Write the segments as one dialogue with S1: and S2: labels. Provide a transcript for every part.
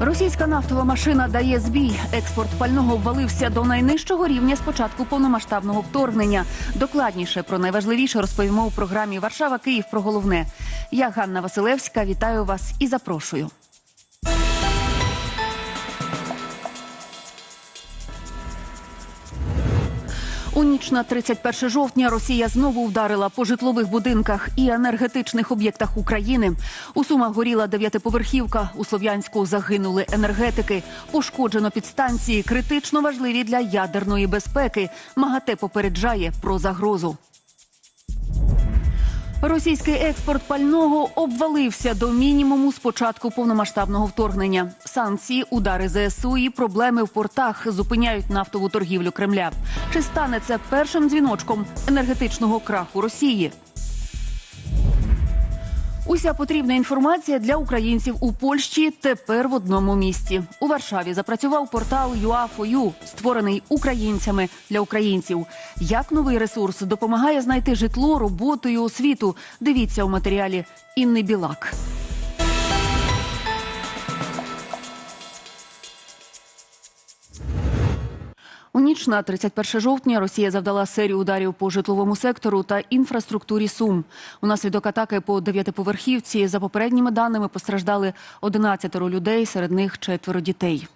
S1: Російська нафтова машина дає збій. Експорт пального ввалився до найнижчого рівня з початку повномасштабного вторгнення. Докладніше про найважливіше розповімо у програмі Варшава Київ про головне. Я Ганна Василевська. Вітаю вас і запрошую. У ніч на 31 жовтня Росія знову вдарила по житлових будинках і енергетичних об'єктах України. У Сумах горіла дев'ятиповерхівка. У Слов'янську загинули енергетики. Пошкоджено підстанції, критично важливі для ядерної безпеки. МАГАТЕ попереджає про загрозу. Російський експорт пального обвалився до мінімуму з початку повномасштабного вторгнення. Санкції, удари ЗСУ і проблеми в портах зупиняють нафтову торгівлю Кремля. Чи стане це першим дзвіночком енергетичного краху Росії? Уся потрібна інформація для українців у Польщі тепер в одному місці. У Варшаві запрацював портал UA4U, створений українцями для українців. Як новий ресурс допомагає знайти житло, роботу і освіту? Дивіться у матеріалі Інни Білак. У ніч на 31 жовтня Росія завдала серію ударів по житловому сектору та інфраструктурі Сум. Унаслідок атаки по дев'ятиповерхівці за попередніми даними постраждали 11 людей, серед них четверо дітей.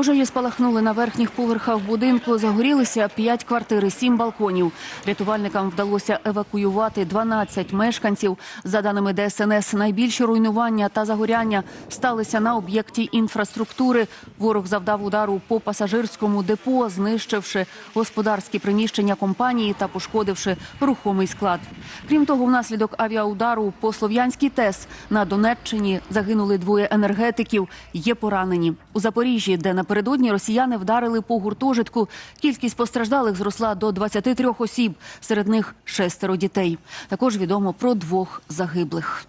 S1: Пожежі спалахнули на верхніх поверхах будинку. Загорілися п'ять квартир, і сім балконів. Рятувальникам вдалося евакуювати 12 мешканців. За даними ДСНС, найбільші руйнування та загоряння сталися на об'єкті інфраструктури. Ворог завдав удару по пасажирському депо, знищивши господарські приміщення компанії та пошкодивши рухомий склад. Крім того, внаслідок авіаудару по Слов'янській ТЕС на Донеччині загинули двоє енергетиків. Є поранені у Запоріжжі, де напередодні росіяни вдарили по гуртожитку. Кількість постраждалих зросла до 23 осіб. Серед них шестеро дітей. Також відомо про двох загиблих.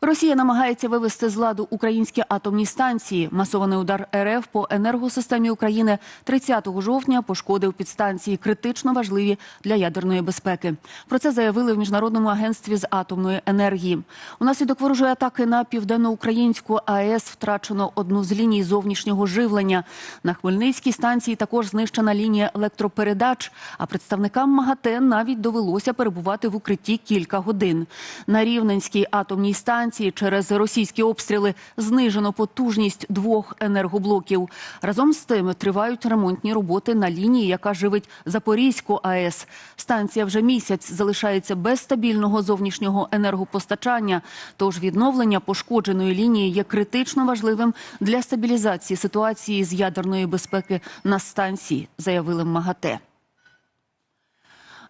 S1: Росія намагається вивести з ладу українські атомні станції. Масований удар РФ по енергосистемі України 30 жовтня пошкодив підстанції критично важливі для ядерної безпеки. Про це заявили в міжнародному агентстві з атомної енергії. Унаслідок ворожої атаки на південноукраїнську АЕС втрачено одну з ліній зовнішнього живлення. На Хмельницькій станції також знищена лінія електропередач. А представникам МАГАТЕ навіть довелося перебувати в укритті кілька годин. На Рівненській атомній станції через російські обстріли знижено потужність двох енергоблоків. Разом з тим тривають ремонтні роботи на лінії, яка живить Запорізьку АЕС. Станція вже місяць залишається без стабільного зовнішнього енергопостачання. Тож відновлення пошкодженої лінії є критично важливим для стабілізації ситуації з ядерної безпеки на станції, заявили МАГАТЕ.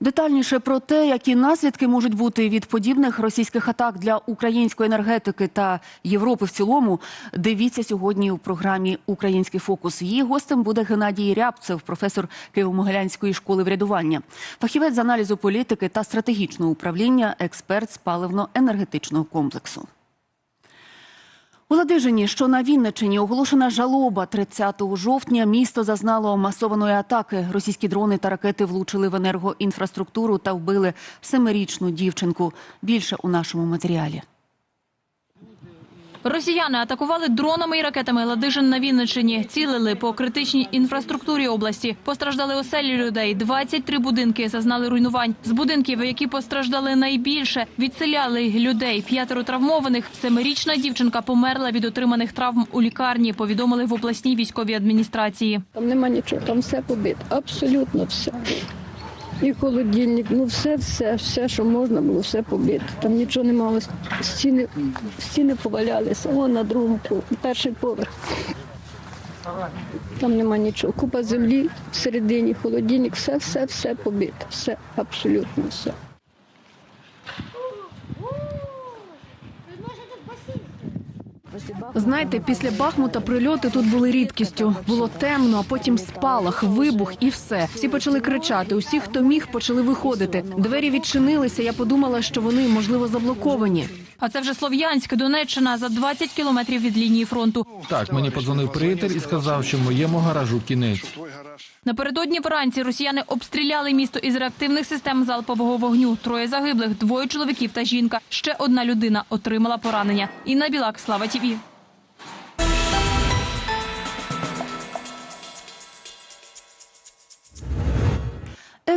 S1: Детальніше про те, які наслідки можуть бути від подібних російських атак для української енергетики та Європи в цілому, дивіться сьогодні у програмі Український фокус. Її гостем буде Геннадій Рябцев, професор Києво-Могилянської школи врядування, фахівець з аналізу політики та стратегічного управління, експерт з паливно-енергетичного комплексу. У Ладижині, що на Вінничині, оголошена жалоба 30 жовтня. Місто зазнало масованої атаки. Російські дрони та ракети влучили в енергоінфраструктуру та вбили семирічну дівчинку. Більше у нашому матеріалі.
S2: Росіяни атакували дронами і ракетами Ладижин на Вінниччині. Цілили по критичній інфраструктурі області. Постраждали оселі людей. 23 будинки зазнали руйнувань. З будинків, які постраждали найбільше, відселяли людей. П'ятеро травмованих. Семирічна дівчинка померла від отриманих травм у лікарні. Повідомили в обласній військовій адміністрації.
S3: Там нема нічого, там все побито, абсолютно все. І холодильник, ну все, все, все, що можна було, все побити. Там нічого не мало. Стіни, стіни повалялися, о, на другому перший поверх. Там нема нічого. Купа землі всередині, холодильник, все, все, все побито. Все, абсолютно все.
S4: Знаєте, після Бахмута прильоти тут були рідкістю. Було темно, а потім спалах, вибух і все. Всі почали кричати. Усі, хто міг, почали виходити. Двері відчинилися. Я подумала, що вони можливо заблоковані.
S2: А це вже Слов'янськ, Донеччина за 20 кілометрів від лінії фронту.
S5: Так, мені подзвонив приятель і сказав, що моєму гаражу кінець.
S2: Напередодні вранці росіяни обстріляли місто із реактивних систем залпового вогню. Троє загиблих, двоє чоловіків та жінка. Ще одна людина отримала поранення. Інна Білак, Слава ТІВІ.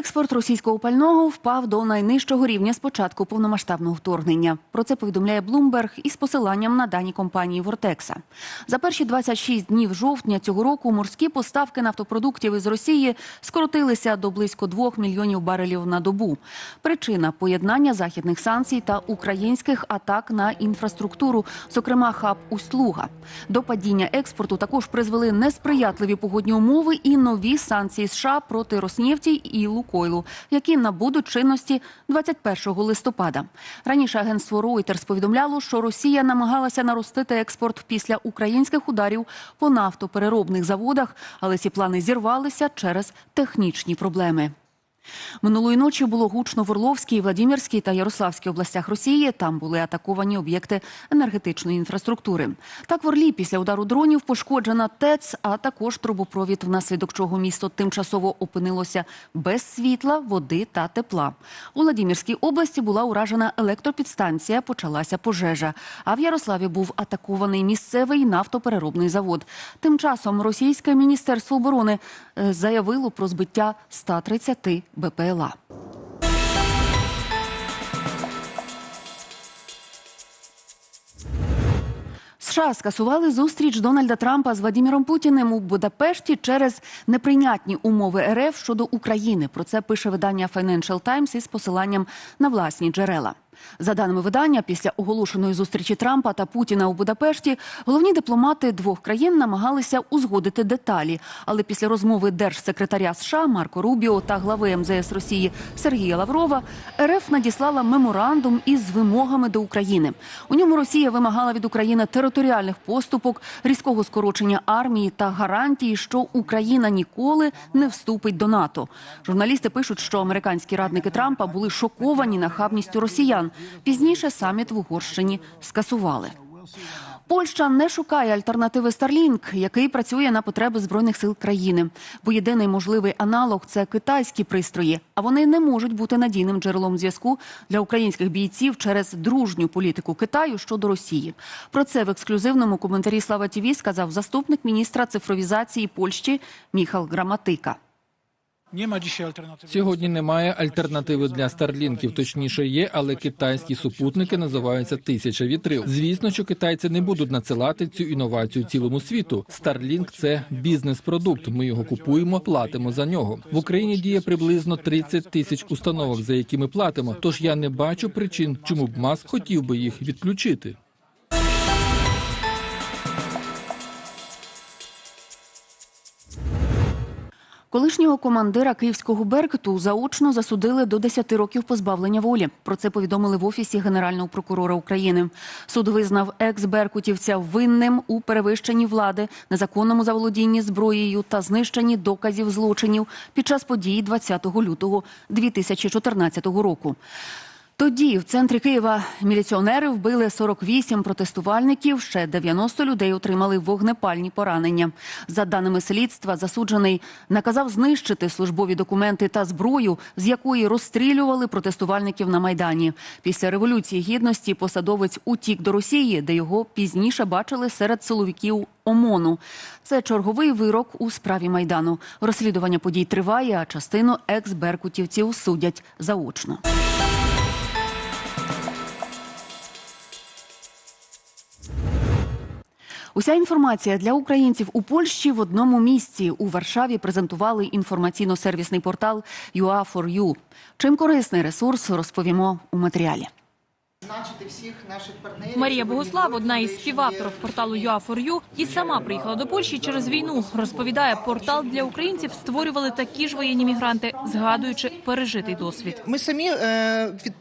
S1: Експорт російського пального впав до найнижчого рівня з початку повномасштабного вторгнення. Про це повідомляє Bloomberg із посиланням на дані компанії Вортекса. За перші 26 днів жовтня цього року морські поставки нафтопродуктів із Росії скоротилися до близько 2 мільйонів барелів на добу. Причина поєднання західних санкцій та українських атак на інфраструктуру, зокрема хаб Усть-Луга. До падіння експорту також призвели несприятливі погодні умови і нові санкції США проти Роснефті і Лукойлу, які набудуть чинності 21 листопада. Раніше агентство Reuters повідомляло, що Росія намагалася наростити експорт після українських ударів по нафтопереробних заводах, але ці плани зірвалися через технічні проблеми. Минулої ночі було гучно в Орловській, Владимирській та Ярославській областях Росії. Там були атаковані об'єкти енергетичної інфраструктури. Так в Орлі після удару дронів пошкоджена ТЕЦ, а також трубопровід, внаслідок чого місто тимчасово опинилося без світла, води та тепла. У Владимирській області була уражена електропідстанція, почалася пожежа. А в Ярославі був атакований місцевий нафтопереробний завод. Тим часом російське міністерство оборони е, заявило про збиття 130 БПЛА. США скасували зустріч Дональда Трампа з Владіміром Путіним у Будапешті через неприйнятні умови РФ щодо України. Про це пише видання Financial Times із посиланням на власні джерела. За даними видання, після оголошеної зустрічі Трампа та Путіна у Будапешті головні дипломати двох країн намагалися узгодити деталі. Але після розмови держсекретаря США Марко Рубіо та глави МЗС Росії Сергія Лаврова РФ надіслала меморандум із вимогами до України. У ньому Росія вимагала від України територіальних поступок, різкого скорочення армії та гарантії, що Україна ніколи не вступить до НАТО. Журналісти пишуть, що американські радники Трампа були шоковані нахабністю росіян. Пізніше саміт в Угорщині скасували. Польща не шукає альтернативи Starlink, який працює на потреби збройних сил країни. Бо єдиний можливий аналог це китайські пристрої, а вони не можуть бути надійним джерелом зв'язку для українських бійців через дружню політику Китаю щодо Росії. Про це в ексклюзивному коментарі Слава ТІВІ сказав заступник міністра цифровізації Польщі Міхал Граматика.
S5: Сьогодні немає альтернативи для старлінків. Точніше є, але китайські супутники називаються тисяча вітрил. Звісно, що китайці не будуть надсилати цю інновацію цілому світу. Starlink – це бізнес-продукт. Ми його купуємо, платимо за нього. В Україні діє приблизно 30 тисяч установок, за які ми платимо. Тож я не бачу причин, чому б Маск хотів би їх відключити.
S1: Колишнього командира київського Беркуту заочно засудили до 10 років позбавлення волі. Про це повідомили в офісі генерального прокурора України. Суд визнав екс-беркутівця винним у перевищенні влади, незаконному заволодінні зброєю та знищенні доказів злочинів під час подій 20 лютого 2014 року. Тоді в центрі Києва міліціонери вбили 48 протестувальників. Ще 90 людей отримали вогнепальні поранення. За даними слідства, засуджений наказав знищити службові документи та зброю, з якої розстрілювали протестувальників на майдані. Після революції гідності посадовець утік до Росії, де його пізніше бачили серед силовиків ОМОНу. Це черговий вирок у справі майдану. Розслідування подій триває, а частину екс-беркутівців судять заочно. Уся інформація для українців у Польщі в одному місці. У Варшаві презентували інформаційно-сервісний портал UA4U. Чим корисний ресурс, розповімо у матеріалі.
S6: Значити всіх наших партнерів.
S2: Марія Богослав, одна із співавторів порталу UA4U, і сама приїхала до Польщі через війну. Розповідає, портал для українців створювали такі ж воєнні мігранти, згадуючи пережитий досвід.
S6: Ми самі е, від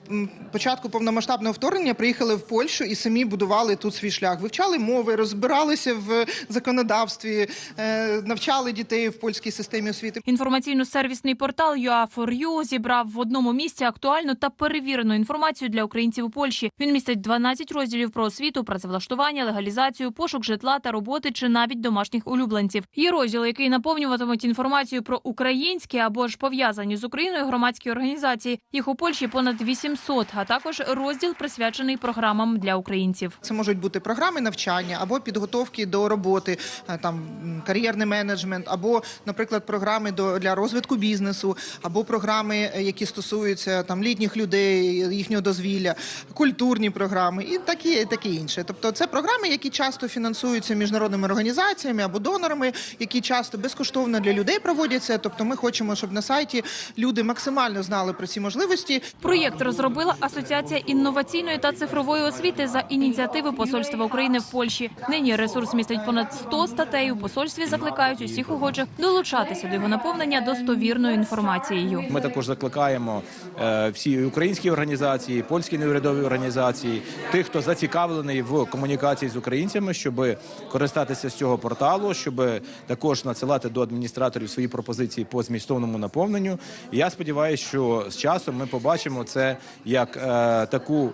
S6: початку повномасштабного вторгнення приїхали в Польщу і самі будували тут свій шлях. Вивчали мови, розбиралися в законодавстві, е, навчали дітей в польській системі освіти.
S2: Інформаційно-сервісний портал UA4U зібрав в одному місці актуальну та перевірену інформацію для українців у Польщі. Польщі. Він містить 12 розділів про освіту, працевлаштування, легалізацію, пошук житла та роботи чи навіть домашніх улюбленців. Є розділ, який наповнюватимуть інформацію про українські або ж пов'язані з Україною громадські організації. Їх у Польщі понад 800, а також розділ присвячений програмам для українців.
S6: Це можуть бути програми навчання або підготовки до роботи, е, там кар'єрний менеджмент, або, наприклад, програми до для розвитку бізнесу, або програми, е, які стосуються там літніх людей, їхнього дозвілля, культурні програми і такі, таке інше. Тобто, це програми, які часто фінансуються міжнародними організаціями або донорами, які часто безкоштовно для людей проводяться. Тобто, ми хочемо, щоб на сайті люди максимально знали про ці можливості.
S2: Проєкт розробила Асоціація інноваційної та цифрової освіти за ініціативи Посольства України в Польщі. Нині ресурс містить понад 100 статей. У посольстві закликають усіх охочих долучатися до його наповнення достовірною інформацією.
S7: Ми також закликаємо е, всі українські організації, польські неурядові організації, тих, хто зацікавлений в комунікації з українцями, щоб користатися з цього порталу, щоб також надсилати до адміністраторів свої пропозиції по змістовному наповненню. Я сподіваюся, що з часом ми побачимо це як е, таку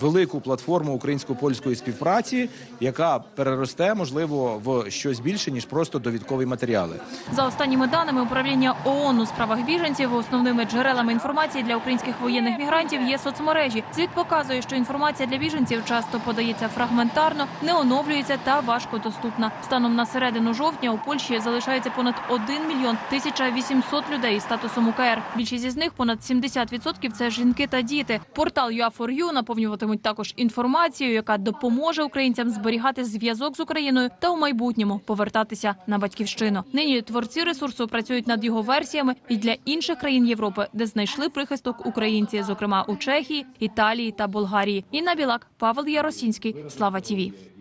S7: велику платформу українсько-польської співпраці, яка переросте можливо в щось більше ніж просто довідкові матеріали.
S2: За останніми даними управління ООН у справах біженців, основними джерелами інформації для українських воєнних мігрантів є соцмережі. Звіт показує, що інформація для біженців часто подається фрагментарно, не оновлюється та важко доступна. Станом на середину жовтня у Польщі залишається понад 1 мільйон 1800 людей із статусом УКР. Більшість із них понад 70% – це жінки та діти. Портал UA4U наповнюватимуть також інформацією, яка допоможе українцям зберігати зв'язок з Україною та у майбутньому повертатися на батьківщину. Нині творці ресурсу працюють над його версіями і для інших країн Європи, де знайшли прихисток українці, зокрема у Чехії, Італії та Болгарії. Інна Білак, Павел Яросінський, Слава Тіві.